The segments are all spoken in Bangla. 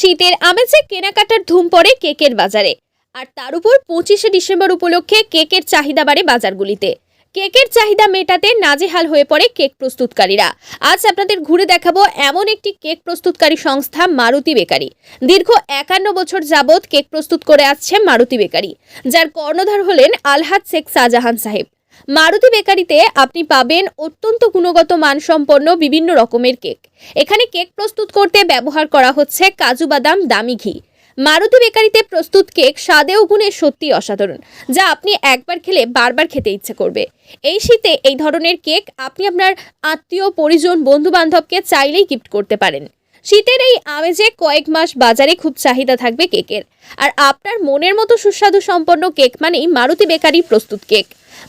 শীতের আমেজে কেনাকাটার ধুম পড়ে কেকের বাজারে। আর তার উপর পঁচিশে ডিসেম্বর উপলক্ষে কেকের চাহিদা বাড়ে বাজারগুলিতে। কেকের চাহিদা মেটাতে নাজেহাল হয়ে পড়ে কেক প্রস্তুতকারীরা। আজ আপনাদের ঘুরে দেখাবো এমন একটি কেক প্রস্তুতকারী সংস্থা, মারুতি বেকারি। দীর্ঘ একান্ন বছর যাবৎ কেক প্রস্তুত করে আসছে মারুতি বেকারি, যার কর্ণধার হলেন আলহাদ শেখ শাহজাহান সাহেব। মারুতি বেকারিতে আপনি পাবেন অত্যন্ত গুণগত মানসম্পন্ন বিভিন্ন রকমের কেক। এখানে কেক প্রস্তুত করতে ব্যবহার করা হচ্ছে কাজু বাদাম, দামি ঘি। মারুতি বেকারিতে প্রস্তুত কেক স্বাদে ও গুণে সত্যি অসাধারণ, যা আপনি একবার খেলে বারবার খেতে ইচ্ছে করবে। এই শীতে এই ধরনের কেক আপনি আপনার আত্মীয়, পরিজন বন্ধু বান্ধবকে চাইলেই গিফট করতে পারেন। শীতের এই আমেজে কয়েক মাস বাজারে খুব চাহিদা থাকবে কেকের। আর আপনার মনের মতো সুস্বাদু সম্পন্ন কেক মানেই মারুতি বেকারি প্রস্তুত কেক।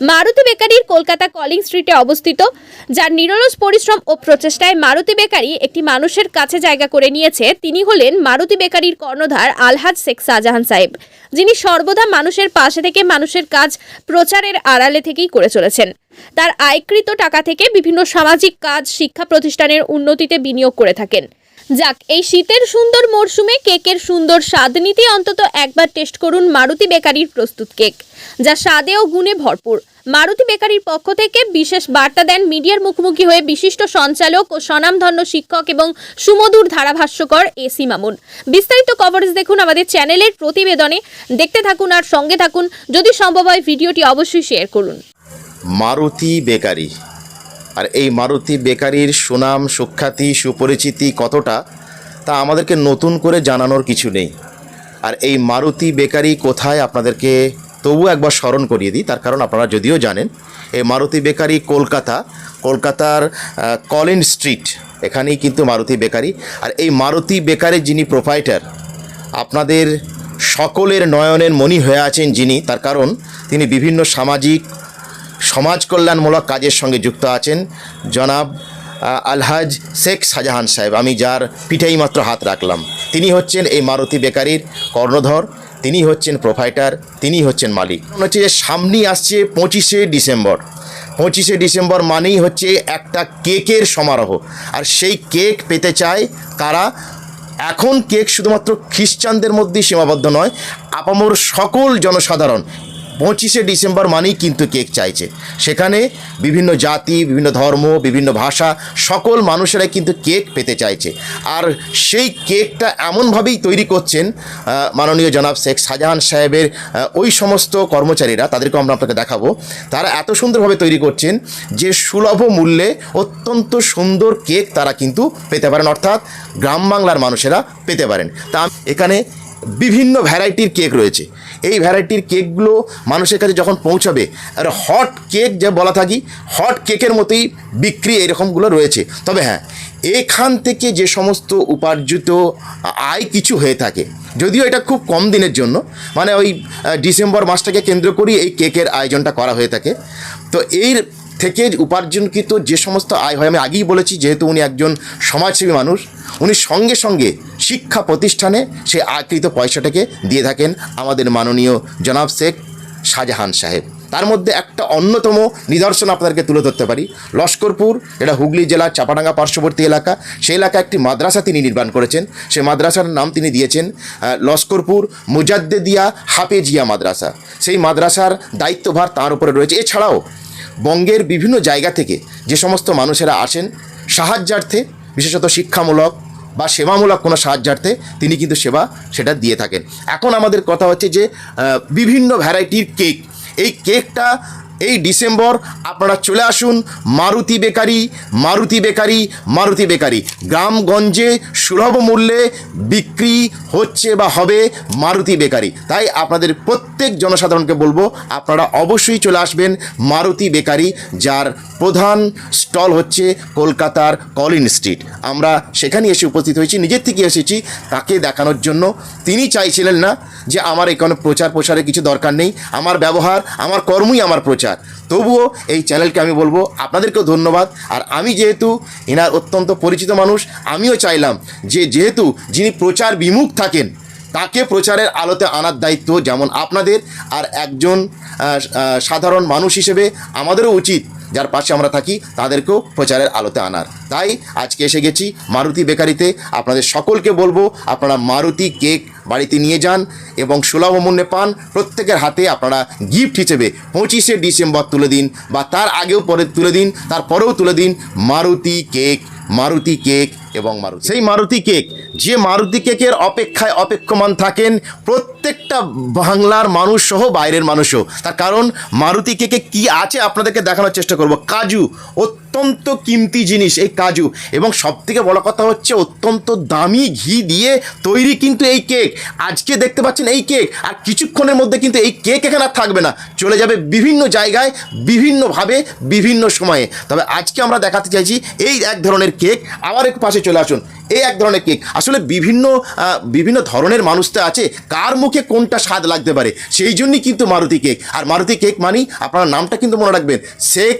মারুতি বেকারির কলকাতা কলিং স্ট্রিটে অবস্থিত, যার নিরলস পরিশ্রম ও প্রচেষ্টায় মারুতি বেকারি একটি মানুষের কাছে জায়গা করে নিয়েছে, তিনি হলেন মারুতি বেকারির কর্ণধার আলহাজ শেখ শাহজাহান সাহেব, যিনি সর্বদা মানুষের পাশে থেকে মানুষের কাজ প্রচারের আড়ালে থেকেই করে চলেছেন। তার আয়কৃত টাকা থেকে বিভিন্ন সামাজিক কাজ, শিক্ষা প্রতিষ্ঠানের উন্নতিতে বিনিয়োগ করে থাকেন। যাক, এই শীতের সুন্দর মরশুমে কেকের সুন্দর স্বাদ নিতে অন্তত একবার টেস্ট করুন মারুতি বেকারির প্রস্তুত কেক, যা স্বাদে ও গুণে ভরপুর। মারুতি বেকারির পক্ষ থেকে বিশেষ বার্তা দেন মিডিয়ার মুখোমুখি হয়ে বিশিষ্ট সঞ্চালক ও স্বনামধন্য শিক্ষক এবং সুমধুর ধারাভাষ্যকর এসি মামুন। বিস্তারিত কভারেজ দেখুন আমাদের চ্যানেলের প্রতিবেদনে। দেখতে থাকুন আর সঙ্গে থাকুন। যদি সম্ভব হয়, ভিডিওটি অবশ্যই শেয়ার করুন। মারুতি বেকারি। আর এই মারুতি বেকারির সুনাম, সুখ্যাতি, সুপরিচিতি কতটা, তা আমাদেরকে নতুন করে জানানোর কিছু নেই। আর এই মারুতি বেকারি কোথায় আপনাদেরকে তবু একবার স্মরণ করিয়ে দিই, তার কারণ আপনারা যদিও জানেন, এই মারুতি বেকারি কলকাতা, কলকাতার কলিন স্ট্রিট, এখানেই কিন্তু মারুতি বেকারি। আর এই মারুতি বেকারির যিনি প্রোপাইটার আপনাদের সকলের নয়নের মণি হয়ে আছেন যিনি, তার কারণ তিনি বিভিন্ন সামাজিক সমাজ কল্যাণমূলক কাজের সঙ্গে যুক্ত আছেন জনাব আলহাজ শেখ শাহজাহান সাহেব। আমি যার পিঠেই মাত্র হাত রাখলাম। তিনি হচ্ছেন এই মারুতি বেকারির কর্ণধর, তিনি হচ্ছেন প্রোভাইটার, তিনি হচ্ছেন মালিক। হচ্ছে যে সামনেই আসছে পঁচিশে ডিসেম্বর। পঁচিশে ডিসেম্বর মানেই হচ্ছে একটা কেকের সমারোহ। আর সেই কেক পেতে চায় কারা? এখন কেক শুধুমাত্র খ্রিস্টানদের মধ্যেই সীমাবদ্ধ নয়, আপামর সকল জনসাধারণ। পঁচিশে ডিসেম্বর মানেই কিন্তু কেক চাইছে। সেখানে বিভিন্ন জাতি, বিভিন্ন ধর্ম, বিভিন্ন ভাষা, সকল মানুষেরাই কিন্তু কেক পেতে চাইছে। আর সেই কেকটা এমনভাবেই তৈরি করছেন মাননীয় জনাব শেখ শাহজাহান সাহেবের ওই সমস্ত কর্মচারীরা তাদেরকে আমরা আপনাকে দেখাবো। তারা এত সুন্দরভাবে তৈরি করছেন যে সুলভ মূল্যে অত্যন্ত সুন্দর কেক তারা কিন্তু পেতে পারেন, অর্থাৎ গ্রাম বাংলার মানুষেরা পেতে পারেন। তা এখানে বিভিন্ন ভ্যারাইটির কেক রয়েছে। এই ভ্যারাইটির কেকগুলো মানুষের কাছে যখন পৌঁছাবে, আর হট কেক যা বলা থাকি হট কেকের মতোই বিক্রি এরকমগুলো রয়েছে। তবে হ্যাঁ এখান থেকে যে সমস্ত উপার্জিত আয় কিছু হয়ে থাকে, যদিও এটা খুব কম দিনের জন্য মানে ওই ডিসেম্বর মাসটাকে কেন্দ্র করি এই কেকের আয়োজনটা করা হয়ে থাকে। তো এর থেকে উপার্জনকৃত যে সমস্ত আয় হয়, আমি আগেই বলেছি যেহেতু উনি একজন সমাজসেবী মানুষ, উনি সঙ্গে সঙ্গে শিক্ষা প্রতিষ্ঠানে সে আয়কৃত পয়সাটাকে দিয়ে থাকেন আমাদের মাননীয় জনাব শেখ শাহজাহান সাহেব। তার মধ্যে একটা অন্যতম নিদর্শন আপনাদেরকে তুলে ধরতে পারি। লস্করপুর, এটা হুগলি জেলার চাপাডাঙ্গা পার্শ্ববর্তী এলাকা, সেই এলাকায় একটি মাদ্রাসা তিনি নির্মাণ করেছেন। সেই মাদ্রাসার নাম তিনি দিয়েছেন লস্করপুর মুজাদ্দেদিয়া হাফেজিয়া মাদ্রাসা। সেই মাদ্রাসার দায়িত্বভার তার উপরে রয়েছে। এছাড়াও বঙ্গের বিভিন্ন জায়গা থেকে যে সমস্ত মানুষেরা আসেন, সাহায্যার্থে, বিশেষত শিক্ষামূলক বা সেবামূলক কোনো সাহায্যার্থে তিনি কিন্তু সেবা সেটা দিয়ে থাকেন। এখন আমাদের কথা হচ্ছে যে বিভিন্ন ভ্যারাইটির কেক এই কেকটা এই ডিসেম্বর আপনারা চলে আসুন Maruti bakery Maruti bakery Maruti bakery. গ্রামগঞ্জে সুলভ মূল্যে বিক্রি হচ্ছে বা হবে মারুতি বেকারি। তাই আপনাদের প্রত্যেক জনসাধারণকে বলব, আপনারা অবশ্যই চলে আসবেন মারুতি বেকারি, যার প্রধান স্টল হচ্ছে কলকাতার কলিন স্ট্রিট। আমরা সেখানে এসে উপস্থিত হয়েছি, নিজের থেকে এসেছি তাকে দেখানোর জন্য। তিনি চাইছিলেন না যে আমার এখানে প্রচার প্রসারের কিছু দরকার নেই। আমার ব্যবহার, আমার কর্মই আমার প্রচার। তবুও এই চ্যানেলকে আমি বলব, আপনাদেরকেও ধন্যবাদ। আর আমি যেহেতু এনার অত্যন্ত পরিচিত মানুষ, আমিও চাইলাম যে যেহেতু যিনি প্রচার বিমুখ থাকেন, তাকে প্রচারের আলোতে আনার দায়িত্ব যেমন আপনাদের, আর একজন সাধারণ মানুষ হিসেবে আমাদেরও উচিত যার পাশে আমরা থাকি, তাদেরকেও প্রচারের আলোতে আনার। তাই আজকে এসে গেছি মারুতি বেকারিতে। আপনাদের সকলকে বলব, আপনারা মারুতি কেক বাড়িতে নিয়ে যান এবং সুলভ মূল্যে পান। প্রত্যেকের হাতে আপনারা গিফট হিসেবে পঁচিশে ডিসেম্বর তুলে দিন বা তার আগেও পরে তুলে দিন, তারপরেও তুলে দিন মারুতি কেক মারুতি কেক এবং মারুতি সেই মারুতি কেক। যে মারুতি কেকের অপেক্ষায় অপেক্ষমান থাকেন প্রত্যেকটা বাংলার মানুষ সহ বাইরের মানুষও তার কারণ মারুতি কেকে কি আছে আপনাদেরকে দেখানোর চেষ্টা করব। কাজু, অত্যন্ত কিমতি জিনিস এই কাজু। এবং সবথেকে বড় কথা হচ্ছে অত্যন্ত দামি ঘি দিয়ে তৈরি কিন্তু এই কেক। আজকে দেখতে পাচ্ছেন এই কেক। আর কিছুক্ষণের মধ্যে কিন্তু এই কেক এখানে আর থাকবে না। চলে যাবে বিভিন্ন জায়গায়, বিভিন্নভাবে, বিভিন্ন সময়ে। তবে আজকে আমরা দেখাতে চাইছি এই এক ধরনের কেক। আবার একটু পাশে চলে আসুন। এই এক ধরনের কেক। আসলে বিভিন্ন বিভিন্ন ধরনের মানুষটা আছে, কার মুখে কোনটা স্বাদ লাগতে পারে, সেই জন্যই কিন্তু মারুতি কেক। আর মারুতি কেক মানি আপনার নামটা কিন্তু মনে রাখবেন, শেখ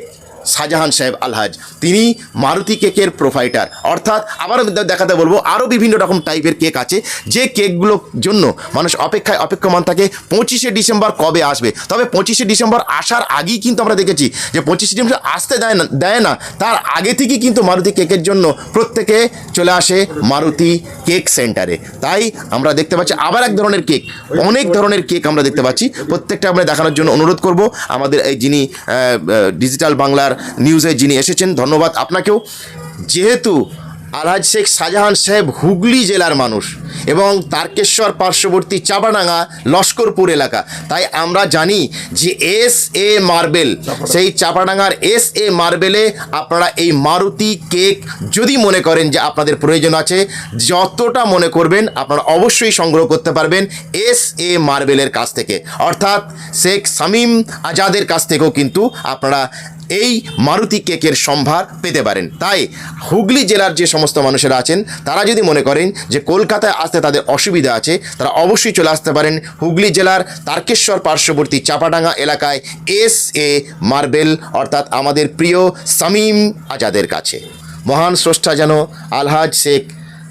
শাহজাহান সাহেব আলহাজ। তিনি মারুতি কেকের প্রোভাইডার অর্থাৎ আবারও দেখাতে বলব, আরও বিভিন্ন রকম টাইপের কেক আছে। যে কেকগুলোর জন্য মানুষ অপেক্ষায় অপেক্ষমান থাকে, পঁচিশে ডিসেম্বর কবে আসবে? তবে পঁচিশে ডিসেম্বর আসার আগেই কিন্তু আমরা দেখেছি যে পঁচিশে ডিসেম্বর আসতে দেয় না দেয় না। তার আগে থেকেই কিন্তু মারুতি কেকের জন্য প্রত্যেকে চলে আসে মারুতি কেক সেন্টারে। তাই আমরা দেখতে পাচ্ছি আবার এক ধরনের কেক। অনেক ধরনের কেক আমরা দেখতে পাচ্ছি। প্রত্যেকটা আমরা দেখানোর জন্য অনুরোধ করব। আমাদের এই যিনি ডিজিটাল বাংলার নিউজে যিনি এসেছেন ধন্যবাদ আপনাকেও। যেহেতু আলহাজ শেখ শাহজাহান সাহেব হুগলি জেলার মানুষ এবং তারকেশ্বর পার্শ্ববর্তী চাপাডাঙ্গা লস্করপুর এলাকা তাই আমরা জানি যে এস এ মার্বেল সেই চাপাডাঙ্গার এস এ মার্বেলে আপনারা এই মারুতি কেক যদি মনে করেন যে আপনাদের প্রয়োজন আছে যতটা মনে করবেন আপনারা অবশ্যই সংগ্রহ করতে পারবেন এস এ মার্বেলের কাছ থেকে। অর্থাৎ শেখ সামিম আজাদের কাছ থেকেও কিন্তু আপনারা এই মারুতি কেকের সম্ভার পেতে পারেন। তাই হুগলি জেলার যে সমস্ত মানুষেরা আছেন, তারা যদি মনে করেন যে কলকাতায় আসতে তাদের অসুবিধা আছে, তারা অবশ্যই চলে আসতে পারেন হুগলি জেলার তারকেশ্বর পার্শ্ববর্তী চাপাডাঙ্গা এলাকায় এস এ মার্বেল, অর্থাৎ আমাদের প্রিয় সামিম আজাদের কাছে। মহান স্রষ্টা যেন আলহাজ শেখ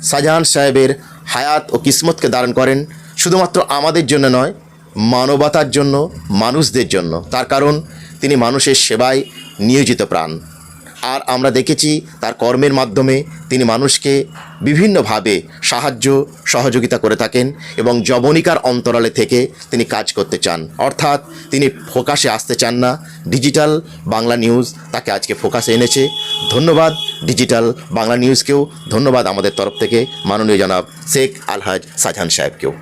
শাহজাহান সাহেবের হায়াত ও কিসমতকে দারণ করেন, শুধুমাত্র আমাদের জন্য নয়, মানবতার জন্য, মানুষদের জন্য। তার কারণ, তিনি মানুষের সেবায় নিয়োজিত প্রাণ। আর আমরা দেখেছি তার কর্মের মাধ্যমে তিনি মানুষকে বিভিন্নভাবে সাহায্য, সহযোগিতা করে থাকেন এবং জবনিকার অন্তরালে থেকে তিনি কাজ করতে চান। অর্থাৎ তিনি ফোকাসে আসতে চান না। ডিজিটাল বাংলা নিউজ তাকে আজকে ফোকাসে এনেছে। ধন্যবাদ ডিজিটাল বাংলা নিউজকেও। ধন্যবাদ আমাদের তরফ থেকে। মাননীয় জনাব শেখ আলহাজ শাহজাহান সাহেবকেও।